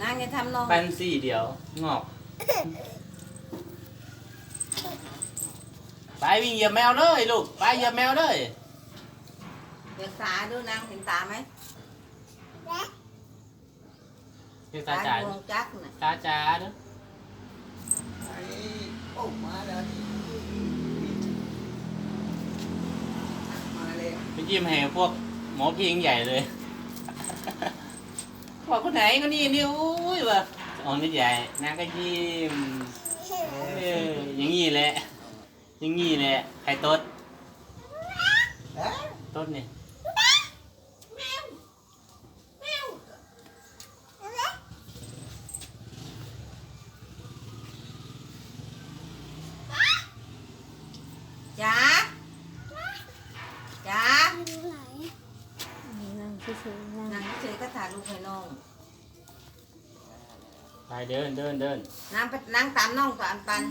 นางจะทำน้องปันสี่เดียวงอก ไปวิ่งเหยียบแมวเลยลูก ไปเหยียบแมวเลยเด็กตาดูนางเห็นตาไหมเรียกตาจ๋าดวงจักรน่ะตาจ๋าเด้อไอ้ปุ๊บมาแล้วนี่มาเลยไปยิ้มให้พวกหมอพิงใหญ่เลย บอกคนไหนก็นี่นี่อุ้ยว่ะอ๋อนี่ใหญ่นางก็ยิ้มเอออย่างงี้แหละ อย่างงี้แหละใครต๊ดเอ๊ะต๊ดนี่จ๋าจ๋านั่งเฉ ก็ถ่ายรูปให้น้อง ไปเดินเดินเดินนางไปนางตามน้องตัวอันปัน